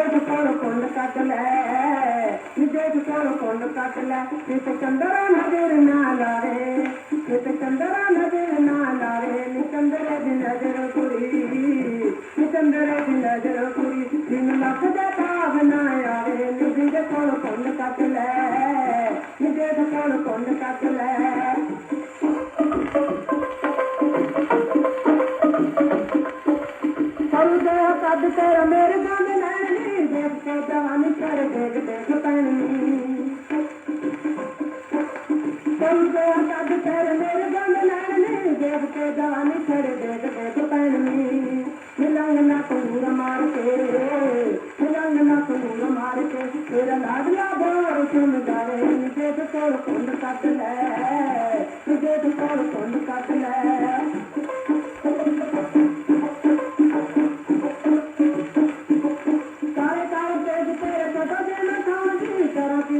విజయ్ కోరు కొండ కట్టలే విజయ్ కోరు కొండ కట్టలే ఇత చందర నదిర్ నాలే ఇత చందర Nadir నాలే నికందర the Nazar Kuri నికందర the నజర్ కురి నిన్ లఖ ద భావనా ఆవే విజయ్ కోరు కొండ కట్టలే విజయ్ కోరు కొండ కట్టలే ਕਰਦਾ ਕਦ ਤੇਰਾ ਮੇਰੇ ਦਾ ਜਵਾਨੀ ਕਰ ਦੇ ਤੇਰਾ ਨਾ ਤੂਰ ਮਾਰ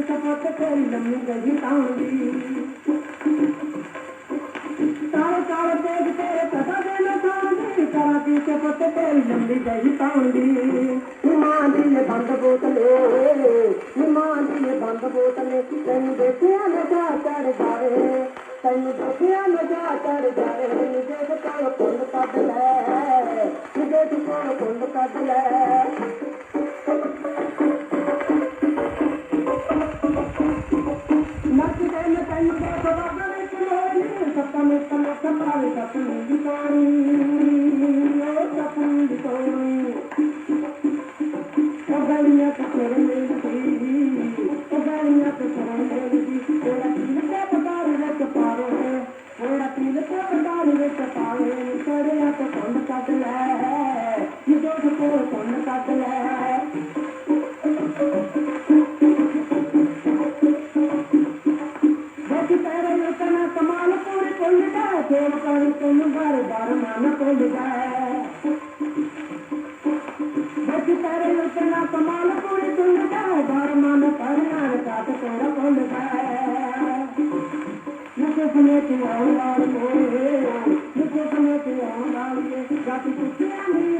ਤੇਰਾ ਕੀ ਲੰਮੀ ਗਈ ਤਾਉਂਦੀ ਕਾਲੇ ਕਾਲੇ ਤੇਰੇ ਪਤਾ ਦੇ ਨਾ ਖਾਉਂਦੀ ਤੇਰਾ ਕੀ ਸਪੋਤ ਲੰਮੀ ਗਈ ਮਾਂ ਦੀ ਇਹ ਬੰਦ ਬੋਤਲੇ ਮਾਂ ਦੀ ਇਹ ਬੰਦ ਬੋਤਲੇ ਤੈਨੂੰ ਦੇਖਿਆ ਨਜ਼ਾ ਚੜ ਜਾਵੇ ਤੈਨੂੰ ਦੇਖਿਆ ਨਜ਼ਾ ਚੜ ਜਾਵੇ ਨਿਜੇ ਕੋਲ ਕੁੰਡ ਕੱਢ ਲੈ ਨਿਜੇ ਕੋਲ ਕੁੰਡ ਕੱਢ ਲੈ ਕੱਟ ਲੈ ਜਿਹਦੇ ਕੋਲ ਕੰਨ ਕੱਢ ਲੈ ਕੁੱਲ ਦਾ ਤੈਨੂੰ ਬਾਰ ਬਾਰ ਮਨ ਭੁੱਲਦਾ ਦਾ ਦੇਖੀ ਤੇਰੇ ਕਮਾਲ ਪੂਰੀ ਕੁੱਲ ਬਾਰ ਮਨ ਕਰਨਾ ਕਾਟ ਤੇਰਾ ਕੁੱਲ ਦਾ ਨਿਕੇ ਤੇ ਆਉਣ ਵਾਲੀ ਏ ਨਿਕੇ ਸਮੇਂ ਤੇ ਆਉਣ ਵਾਲੀ ਏ ਰਾਤੀ ਕੁੱਤਿਆਂ ਨੀਂਦ